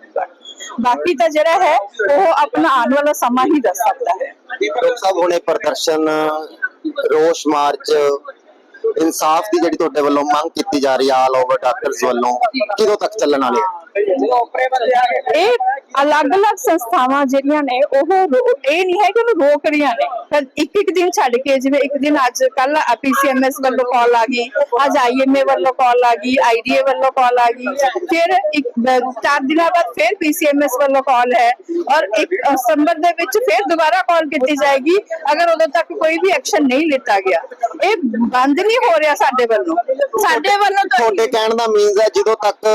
ਬਾਕੀ ਤਾਂ ਜਿਹੜਾ ਹੈ ਉਹ ਆਪਣਾ ਆਉਣ ਵਾਲਾ ਸਮਾਂ ਹੀ ਦੱਸ ਸਕਦਾ ਹੈ ਡਾਕਟਰ ਸਾਹਿਬ ਹੁਣੇ ਪ੍ਰਦਰਸ਼ਨ ਰੋਸ ਮਾਰਚ ਇਨਸਾਫ ਦੀ ਜਿਹੜੀ ਤੁਹਾਡੇ ਵੱਲੋਂ ਮੰਗ ਕੀਤੀ ਜਾ ਰਹੀ ਹੈ ਆਲ ਓਵਰ ਡਾਕਟਰਸ ਵੱਲੋਂ, ਕਿਦੋਂ ਤੱਕ ਚੱਲਣ ਵਾਲੀ ਹੈ? ਇਹ ਅਲੱਗ-ਅਲੱਗ ਸੰਸਥਾਵਾਂ ਜਿਹੜੀਆਂ ਨੇ, ਉਹ ਇਹ ਨਹੀਂ ਹੈ ਕਿ ਉਹਨੂੰ ਰੋਕ ਰਹੀਆਂ ਨੇ। ਪਰ ਇੱਕ ਇੱਕ ਦਿਨ ਛੱਡ ਕੇ, ਜਿਵੇਂ ਇੱਕ ਦਿਨ ਅੱਜ, ਕੱਲ ਪੀਸੀਐਮਐਸ ਵੱਲੋਂ ਕਾਲ ਆ ਗਈ, ਅੱਜ ਆਈਐਮਏ ਵੱਲੋਂ ਕਾਲ ਆ ਗਈ ਆਈਡੀਏ ਵੱਲੋਂ ਕਾਲ ਆ ਗਈ, ਫਿਰ ਇੱਕ, ਚਾਰ ਦਿਨਾਂ ਬਾਅਦ ਫਿਰ ਪੀਸੀਐਮਐਸ ਵੱਲੋਂ ਕਾਲ ਹੈ ਔਰ ਇੱਕ ਸਤੰਬਰ ਦੇ ਵਿੱਚ ਫਿਰ ਦੁਬਾਰਾ ਕਾਲ ਕੀਤੀ ਜਾਏਗੀ, ਅਗਰ ਉਦੋਂ ਤੱਕ ਕੋਈ ਵੀ ਐਕਸ਼ਨ ਨਹੀਂ ਲਿੱਤਾ ਗਿਆ। ਇਹ ਬੰਦ ਨਹੀਂ ਹੋ ਰਿਹਾ ਸਾਡੇ ਵੱਲੋਂ। ਸਾਡੇ ਵੱਲੋਂ ਤੁਹਾਡੇ ਕਹਿਣ ਦਾ ਮੀਨਸ ਹੈ, ਜਦੋਂ ਤੱਕ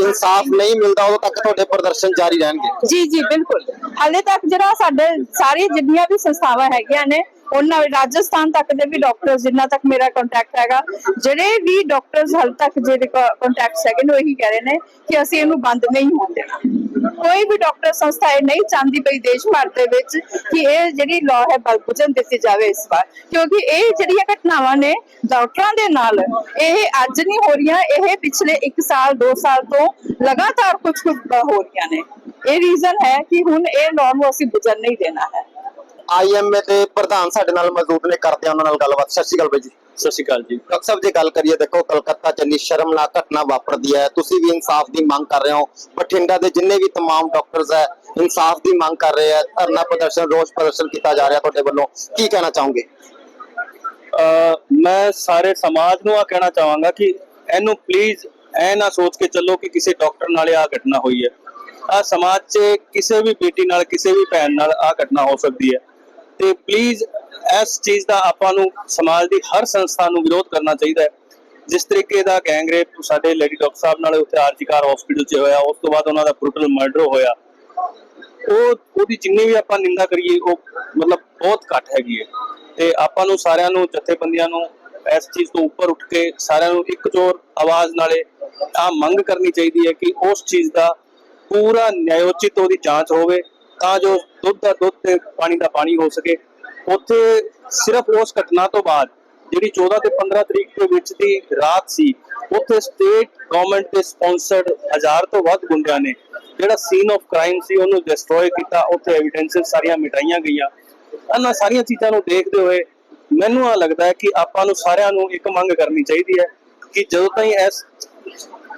ਇਨਸਾਫ ਨਹੀਂ ਮਿਲਦਾ, ਉਦੋਂ ਤੱਕ ਤੁਹਾਡੇ ਪ੍ਰਦਰਸ਼ਨ ਜਾਰੀ ਰਹਿਣਗੇ। ਜੀ ਜੀ, ਬਿਲਕੁਲ। ਹਾਲੇ ਤੱਕ ਜਿਹੜਾ ਸਾਡੇ ਸਾਰੀ ਜਿੰਨੀਆਂ ਵੀ ਸੰਸਥਾਵਾਂ ਹੈਗੀਆਂ ਨੇ ਉਹਨਾਂ ਰਾਜਸਥਾਨ ਤੱਕ ਦੇ ਵੀ ਡਾਕਟਰਸ ਜਿੰਨਾ ਤੱਕ ਮੇਰਾ ਕੰਟੈਕਟ ਹੈਗਾ, ਜਿਹੜੇ ਵੀ ਡਾਕਟਰਸ ਹਾਲ ਤੱਕ ਜਿਹੜੇ ਕੰਟੈਕਟਸ ਹੈਗੇ ਨੇ, ਉਹ ਕਹਿ ਰਹੇ ਨੇ ਕਿ ਅਸੀਂ ਇਹਨੂੰ ਬੰਦ ਨਹੀਂ ਹੋਣ ਦੇਣਾ। ਕੋਈ ਵੀ ਡਾਕਟਰ ਸੰਸਥਾ ਇਹ ਨਹੀਂ ਚਾਹੁੰਦੀ ਪਈ ਦੇਸ਼ ਭਰ ਦੇ ਵਿੱਚ ਕਿ ਇਹ ਜਿਹੜੀ ਲਾਅ ਹੈ ਬਲਬੁਝਨ ਦਿੱਤੀ ਜਾਵੇ ਇਸ ਵਾਰ। ਕਿਉਂਕਿ ਇਹ ਜਿਹੜੀਆਂ ਘਟਨਾਵਾਂ ਨੇ ਡਾਕਟਰਾਂ ਦੇ ਨਾਲ, ਇਹ ਅੱਜ ਨਹੀਂ ਹੋ ਰਹੀਆਂ, ਇਹ ਪਿਛਲੇ 1 ਸਾਲ 2 ਸਾਲ ਤੋਂ ਲਗਾਤਾਰ ਕੁਝ ਕੁਝ ਹੋ ਰਹੀਆਂ ਨੇ। ਇਹ ਰੀਜ਼ਨ ਹੈ ਕਿ ਹੁਣ ਇਹ ਲਾਅ ਨੂੰ ਅਸੀਂ ਬੁਝਣ ਨਹੀਂ ਦੇਣਾ ਹੈ। ਆਈਐਮਏ ਦੇ ਪ੍ਰਧਾਨ ਸਾਡੇ ਨਾਲ ਮੌਜੂਦ ਨੇ ਕਰਦੇ ਆ ਉਹਨਾਂ ਨਾਲ ਗੱਲਬਾਤ ਸਤਿ ਸ਼੍ਰੀ ਅਕਾਲ ਬਾਈ ਜੀ ਸਤਿ ਸ਼੍ਰੀ ਅਕਾਲ ਜੀ ਡਾਕਟਰ ਸਾਹਿਬ ਜੇ ਗੱਲ ਕਰੀਏ ਦੇਖੋ ਕਲਕੱਤਾ ਚ ਇੰਨੀ ਸ਼ਰਮਨਾਕ ਘਟਨਾ ਵਾਪਰਦੀ ਹੈ ਤੁਸੀਂ ਵੀ ਇਨਸਾਫ ਦੀ ਮੰਗ ਕਰ ਰਹੇ ਹੋ ਬਠਿੰਡਾ ਦੇ ਜਿੰਨੇ ਵੀ तमाम ਡਾਕਟਰਸ ਹੈ ਇਨਸਾਫ ਦੀ ਮੰਗ ਕਰ ਰਹੇ ਹੈ ਧਰਨਾ ਪ੍ਰਦਰਸ਼ਨ ਰੋਸ ਪ੍ਰਦਰਸ਼ਨ ਕੀਤਾ ਜਾ ਰਿਹਾ ਤੁਹਾਡੇ ਵੱਲੋਂ ਕੀ ਕਹਿਣਾ ਚਾਹੋਗੇ ਅਹ ਮੈਂ ਸਾਰੇ ਸਮਾਜ ਨੂੰ ਆ ਕਹਿਣਾ ਚਾਹਾਂਗਾ ਕਿ ਇਹਨੂੰ ਪਲੀਜ਼ ਐ ਨਾ ਸੋਚ ਕੇ ਚੱਲੋ ਕਿ ਕਿਸੇ ਡਾਕਟਰ ਨਾਲ ਆ ਘਟਨਾ ਹੋਈ ਹੈ ਆ ਸਮਾਜ 'ਚ ਕਿਸੇ ਵੀ ਬੇਟੀ ਨਾਲ ਕਿਸੇ ਵੀ ਭੈਣ ਨਾਲ ਆ ਘਟਨਾ ਹੋ ਸਕਦੀ ਹੈ ਤੇ ਪਲੀਜ਼ ਇਸ ਚੀਜ਼ ਦਾ ਆਪਾਂ ਨੂੰ ਸਮਾਜ ਦੀ ਹਰ ਸੰਸਥਾ ਨੂੰ ਵਿਰੋਧ ਕਰਨਾ ਚਾਹੀਦਾ ਹੈ। ਜਿਸ ਤਰੀਕੇ ਦਾ ਗੈਂਗਰੇਪ ਸਾਡੇ ਲੇਡੀ ਡਾਕਟਰ ਸਾਹਿਬ ਨਾਲ ਉੱਥੇ ਆਰਜੀਕਾਰ ਹਸਪੀਟਲ 'ਚ ਹੋਇਆ, ਉਸ ਤੋਂ ਬਾਅਦ ਉਹਨਾਂ ਦਾ ਬਰੂਟਲ ਮਰਡਰ ਹੋਇਆ। ਉਹ, ਉਹਦੀ ਜਿੰਨੀ ਵੀ ਆਪਾਂ ਨਿੰਦਾ ਕਰੀਏ, ਉਹ ਮਤਲਬ ਬਹੁਤ ਘੱਟ ਹੈਗੀ ਹੈ। ਤੇ ਆਪਾਂ ਨੂੰ ਸਾਰਿਆਂ ਨੂੰ, ਜਥੇਬੰਦੀਆਂ ਨੂੰ ਇਸ ਚੀਜ਼ ਤੋਂ ਉੱਪਰ ਉੱਠ ਕੇ ਸਾਰਿਆਂ ਨੂੰ ਇੱਕ ਜੋਰ ਆਵਾਜ਼ ਨਾਲੇ ਆ ਮੰਗ ਕਰਨੀ ਚਾਹੀਦੀ ਹੈ ਕਿ ਉਸ ਚੀਜ਼ ਦਾ ਪੂਰਾ ਨਿਆਯੋਚਿਤ ਉਹਦੀ ਜਾਂਚ ਹੋਵੇ। ਤਾਂ ਜੋ ਦੁੱਧ ਦਾ ਦੁੱਧ ਤੇ ਪਾਣੀ ਦਾ ਪਾਣੀ ਹੋ ਸਕੇ। ਉੱਥੇ ਸਿਰਫ ਉਸ ਘਟਨਾ ਤੋਂ ਬਾਅਦ ਜਿਹੜੀ 14 ਤੇ 15 ਤਰੀਕ ਦੇ ਵਿੱਚ ਦੀ ਰਾਤ ਸੀ, ਉੱਥੇ ਸਟੇਟ ਗਵਰਨਮੈਂਟ ਦੇ ਸਪਾਂਸਰਡ ਹਜ਼ਾਰ ਤੋਂ ਵੱਧ ਗੁੰਡਿਆਂ ਨੇ ਜਿਹੜਾ ਸੀਨ ਆਫ ਕ੍ਰਾਈਮ ਸੀ ਉਹਨੂੰ ਡਿਸਟਰੋਏ ਕੀਤਾ। ਉੱਥੇ ਐਵੀਡੈਂਸਸ ਸਾਰੀਆਂ ਮਿਟਾਈਆਂ ਗਈਆਂ। ਇਹਨਾਂ ਸਾਰੀਆਂ ਚੀਜ਼ਾਂ ਨੂੰ ਦੇਖਦੇ ਹੋਏ ਮੈਨੂੰ ਆ ਲੱਗਦਾ ਹੈ ਕਿ ਆਪਾਂ ਨੂੰ ਸਾਰਿਆਂ ਨੂੰ ਇੱਕ ਮੰਗ ਕਰਨੀ ਚਾਹੀਦੀ ਹੈ ਕਿ ਜਦੋਂ ਤਾਈਂ ਇਸ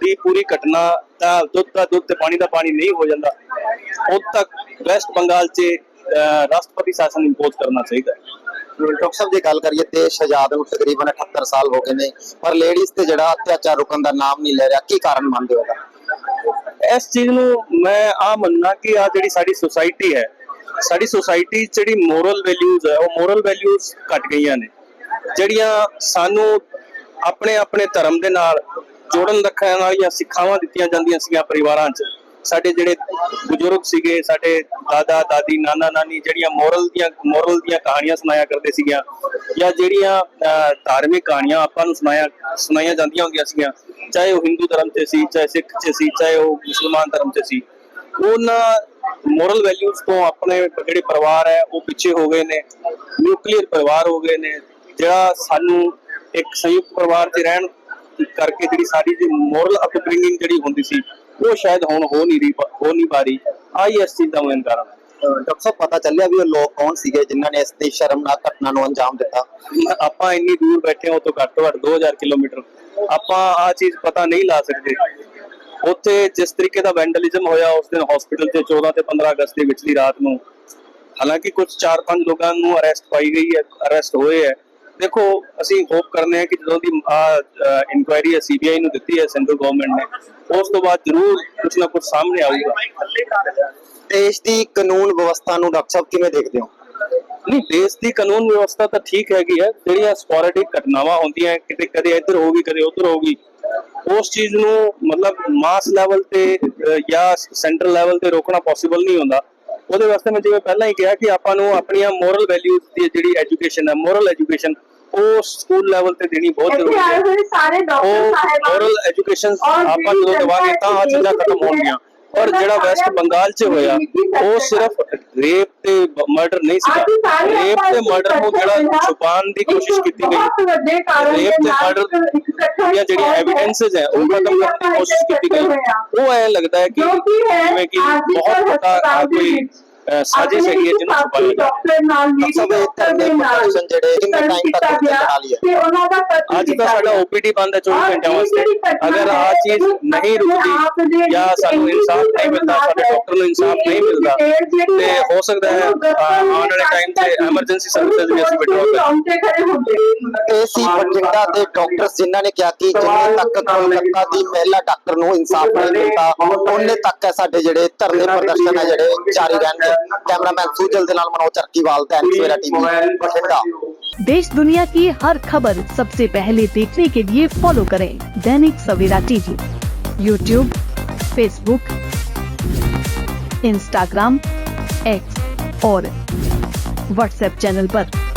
ਦੀ ਪੂਰੀ ਘਟਨਾ ਦਾ ਦੁੱਧ ਦਾ ਦੁੱਧ ਤੇ ਪਾਣੀ ਦਾ ਪਾਣੀ ਨਹੀਂ ਹੋ ਜਾਂਦਾ, ਉਦ ਤੱਕ ਵੈਸਟ ਬੰਗਾਲ 'ਚ ਰਾਸ਼ਟਰਪਤੀ ਸ਼ਾਸਨ ਇੰਪੋਜ਼ ਕਰਨਾ ਚਾਹੀਦਾ ਹੈ। ਡਾਕਟਰ ਸਾਹਿਬ ਜੇ ਗੱਲ ਕਰੀਏ ਦੇਸ਼ ਆਜ਼ਾਦ ਨੂੰ ਤਕਰੀਬਨ 78 ਸਾਲ ਹੋ ਗਏ ਨੇ ਪਰ ਲੇਡੀਜ਼ ਤੇ ਜਿਹੜਾ ਅਤਿਆਚਾਰ ਰੁਕਣ ਦਾ ਨਾਮ ਨਹੀਂ ਲੈ ਰਿਹਾ ਕੀ ਕਾਰਨ ਮੰਨਦੇ ਹੋ ਇਹਦਾ ਇਸ ਚੀਜ਼ ਨੂੰ ਮੈਂ ਆ ਮੰਨਣਾ ਕਿ ਆ ਜਿਹੜੀ ਸਾਡੀ ਸੁਸਾਇਟੀ ਹੈ ਸਾਡੀ ਸੁਸਾਇਟੀ ਜਿਹੜੀ ਮੋਰਲ ਵੈਲਿਊਜ਼ ਹੈ ਉਹ ਮੋਰਲ ਵੈਲਿਊਜ਼ ਘਟ ਗਈਆਂ ਨੇ। ਜਿਹੜੀਆਂ ਸਾਨੂੰ ਆਪਣੇ ਆਪਣੇ ਧਰਮ ਦੇ ਨਾਲ ਜੋੜਨ ਰੱਖਣ ਵਾਲੀਆਂ ਸਿੱਖਿਆਵਾਂ ਦਿੱਤੀਆਂ ਜਾਂਦੀਆਂ ਸੀਗੀਆਂ ਪਰਿਵਾਰਾਂ 'ਚ ਸਾਡੇ ਜਿਹੜੇ ਬਜ਼ੁਰਗ ਸੀਗੇ, ਸਾਡੇ ਦਾਦਾ, ਦਾਦੀ, ਨਾਨਾ, ਨਾਨੀ ਜਿਹੜੀਆਂ ਮੋਰਲ ਦੀਆਂ ਮੋਰਲ ਦੀਆਂ ਕਹਾਣੀਆਂ ਸੁਣਾਇਆ ਕਰਦੇ ਸੀਗੀਆਂ ਜਾਂ ਜਿਹੜੀਆਂ ਧਾਰਮਿਕ ਕਹਾਣੀਆਂ ਆਪਾਂ ਨੂੰ ਸੁਣਾਇਆ, ਸੁਣਾਈਆਂ ਜਾਂਦੀਆਂ ਹੁੰਦੀਆਂ ਸੀਗੀਆਂ, ਚਾਹੇ ਉਹ ਹਿੰਦੂ ਧਰਮ 'ਚ ਸੀ, ਚਾਹੇ ਸਿੱਖ 'ਚ ਸੀ, ਚਾਹੇ ਉਹ ਮੁਸਲਮਾਨ ਧਰਮ 'ਚ ਸੀ, ਉਹਨਾਂ ਮੋਰਲ ਵੈਲਿਊਜ਼ ਤੋਂ ਆਪਣੇ ਜਿਹੜੇ ਪਰਿਵਾਰ ਹੈ, ਉਹ ਪਿੱਛੇ ਹੋ ਗਏ ਨੇ, ਨਿਊਕਲੀਅਰ ਪਰਿਵਾਰ ਹੋ ਗਏ ਨੇ, ਜਿਹੜਾ ਸਾਨੂੰ ਇੱਕ ਸੰਯੁਕਤ ਪਰਿਵਾਰ 'ਚ ਰਹਿਣ ਕਰਕੇ ਜਿਹੜੀ ਸਾਡੀ ਜੀ ਮੋਰਲ ਅਪਬ੍ਰਿੰਗਿੰਗ ਜਿਹੜੀ ਹੁੰਦੀ ਸੀ ਉਹ ਸ਼ਾਇਦ ਹੁਣ ਹੋ ਨਹੀਂ ਰਹੀ ਹੋ ਨਹੀਂ ਪਾ ਰਹੀ ਆਈ ਇਸ ਚੀਜ਼ ਦਾ ਮੇਨ ਕਾਰਨ ਡਾਕਟਰ ਸਾਹਿਬ ਪਤਾ ਚੱਲਿਆ ਵੀ ਉਹ ਲੋਕ ਕੌਣ ਸੀਗੇ ਜਿਨ੍ਹਾਂ ਨੇ ਇਸ ਦੀ ਸ਼ਰਮਨਾਕ ਘਟਨਾ ਨੂੰ ਅੰਜਾਮ ਦਿੱਤਾ? ਆਪਾਂ ਇੰਨੀ ਦੂਰ ਬੈਠੇ ਹਾਂ ਉਹ ਤੋਂ ਘੱਟ ਤੋਂ ਘੱਟ 2000 ਕਿਲੋਮੀਟਰ। ਆਪਾਂ ਆ ਚੀਜ਼ ਪਤਾ ਨਹੀਂ ਲਾ ਸਕਦੇ। ਉੱਥੇ ਜਿਸ ਤਰੀਕੇ ਦਾ ਵੈਂਡਲਿਜ਼ਮ ਹੋਇਆ ਉਸ ਦਿਨ ਹਸਪੀਟਲ ਤੇ 14 ਤੇ 15 ਅਗਸਤ ਦੇ ਵਿਚਲੀ ਰਾਤ ਨੂੰ। ਹਾਲਾਂਕਿ ਕੁਝ 4-5 ਲੋਕਾਂ ਨੂੰ ਅਰੈਸਟ ਪਾਈ ਗਈ ਹੈ ਅਰੈਸਟ ਹੋਏ ਹੈ। ਦੇਖੋ ਅਸੀਂ ਹੋਪ ਕਰਨੇ ਆ ਕਿ ਜਦੋਂ ਦੀ ਇਨਕੁਆਇਰੀ ਸੀਬੀਆਈ ਨੂੰ ਦਿੱਤੀ ਹੈ ਸੈਂਟਰਲ ਗਵਰਨਮੈਂਟ ਨੇ ਉਸ ਤੋਂ ਬਾਅਦ ਜ਼ਰੂਰ ਕੁਝ ਨਾ ਕੁਝ ਸਾਹਮਣੇ ਆਊਗਾ। ਦੇਸ਼ ਦੀ ਕਾਨੂੰਨ ਵਿਵਸਥਾ ਨੂੰ ਡਾਕਟਰ ਸਾਹਿਬ ਕਿਵੇਂ ਦੇਖਦੇ ਹੋ? ਨਹੀਂ ਦੇਸ਼ ਦੀ ਕਾਨੂੰਨ ਵਿਵਸਥਾ ਤਾਂ ਠੀਕ ਹੈਗੀ ਹੈ ਜਿਹੜੀਆਂ ਸਪੋਰੈਡਿਕ ਘਟਨਾਵਾਂ ਹੁੰਦੀਆਂ ਕਿਤੇ ਕਦੇ ਇੱਧਰ ਹੋਗੀ ਕਦੇ ਉੱਧਰ ਹੋਗੀ ਉਸ ਚੀਜ਼ ਨੂੰ ਮਤਲਬ ਮਾਸ ਲੈਵਲ ਤੇ ਜਾਂ ਸੈਂਟਰਲ ਲੈਵਲ ਤੇ ਰੋਕਣਾ ਪੋਸੀਬਲ ਨਹੀਂ ਹੁੰਦਾ। ਉਹਦੇ ਵਾਸਤੇ ਮੈਂ ਜਿਵੇਂ ਪਹਿਲਾਂ ਹੀ ਕਿਹਾ ਕਿ ਆਪਾਂ ਨੂੰ ਆਪਣੀਆਂ ਮੋਰਲ ਵੈਲਿਊਜ਼ ਦੀ ਜਿਹੜੀ ਐਜੂਕੇਸ਼ਨ ਹੈ ਮੋਰਲ ਐਜੂਕੇਸ਼ਨ ਉਹ ਸਕੂਲ ਲੈਵਲ ਤੇ ਦੇਣੀ ਬਹੁਤ ਇੱਥੇ ਜ਼ਰੂਰੀ ਆਏ ਹੈ ਹੋਏ ਸਾਰੇ ਡਾਕਟਰ ਸਾਹਿਬਾਨ ਮੋਰਲ ਐਜੂਕੇਸ਼ਨ ਔਰ ਆਪਾਂ ਜਿਹੜੀ ਜਦੋਂ ਦੇਵਾਂਗੇ ਤਾਂ ਆ ਚੀਜ਼ਾਂ ਖਤਮ ਹੋਣਗੀਆਂ ਔਰ ਜਿਹੜਾ ਵੈਸਟ ਬੰਗਾਲ 'ਚ ਹੋਇਆ ਉਹ ਸਿਰਫ ਰੇਪ ਤੇ ਮਰਡਰ ਨਹੀਂ ਸੀਗਾ। ਰੇਪ ਤੇ ਮਰਡਰ ਨੂੰ ਜਿਹੜਾ। ਛੁਪਾਉਣ ਦੀ ਕੋਸ਼ਿਸ਼ ਕੀਤੀ ਗਈ। ਬਹੁਤ ਵੱਡੇ ਕਾਰਨ ਦੇ ਨਾਲ ਜਿਹੜੀਆਂ ਹੈ, ਐਵੀਡੈਂਸਸ ਹੈ ਉਹ ਖਤਮ ਕਰਨ ਦੀ ਕੋਸ਼ਿਸ਼ ਕੀਤੀ ਇੱਥੇ ਗਈ। ਉਹ ਐ ਲੱਗਦਾ ਹੈ ਕਿ ਜੋ ਜਿਵੇਂ ਕਿ ਬਹੁਤ ਵੱਡਾ ਕੋਈ ਸਾਜ਼ਿਸ਼ ਹੈਗੀ ਹੈ ਜਿਹਨੂੰ ਛੁਪਾਇਆ ਰਿਹਾ ਡਾਕਟਰ ਨਾਲ ਇਹ ਡਾਕਟਰ ਦੇ ਨਾਲ ਜਿਹੜੇ ਕਿੰਨੇ time ਤੱਕ ਗਿਆ ਵਾਲੀ ਹੈ? ਤੇ ਉਹਨਾਂ ਦਾ ਕਤਲ ਅੱਜ ਤਾਂ ਸਾਡਾ ਗਿਆ। ਓਪੀਡੀ ਬੰਦ ਹੈ 24 ਔਰ ਘੰਟਿਆਂ ਇਹ ਵਾਸਤੇ ਅਗਰ ਆ ਚੀਜ਼ ਨਹੀਂ ਰੁਕਦੀ ਜਾਂ ਸਾਨੂੰ ਇੰਨੀ ਇਨਸਾਫ ਨਹੀਂ ਮਿਲਦਾ ਸਾਡੇ ਡਾਕਟਰ ਨੂੰ ਇਨਸਾਫ ਨਹੀਂ ਮਿਲਦਾ ਤੇ ਹੈ, ਸਕਦਾ ਹੈ ਆਉਣ ਵਾਲੇ ਟਾਈਮ ਤੇ ਐਮਰਜੈਂਸੀ ਸਰਵਿਸਿਜ਼ ਵੀ ਅਸੀਂ ਵਿਡਰਾ ਹੁੰਦੇ ਇਹ ਸੀ ਬਠਿੰਡਾ ਦੇ ਡਾਕਟਰ ਜਿਨ੍ਹਾਂ ਨੇ ਕਿਹਾ ਕਿ ਜਿੰਨੇ ਤੱਕ ਕੋਲਕਾਤਾ ਦੀ ਮਹਿਲਾ ਡਾਕਟਰ ਨੂੰ ਇਨਸਾਫ ਨਹੀਂ ਮਿਲਦਾ ਉਹਨੇ ਤੱਕ ਸਾਡੇ ਜਿਹੜੇ ਧਰਨੇ ਪ੍ਰਦਰਸ਼ਨ ਹੈ ਜਿਹੜੇ ਜਾਰੀ ਰਹਿਣਗੇ कैमरामैन सुजल के मनोचर की चरकीवाल दैन सवेरा टीवी बठिंडा। देश दुनिया की हर खबर सबसे पहले देखने के लिए फॉलो करें Dainik Savera TV. YouTube Facebook Instagram X और व्हाट्सएप चैनल पर।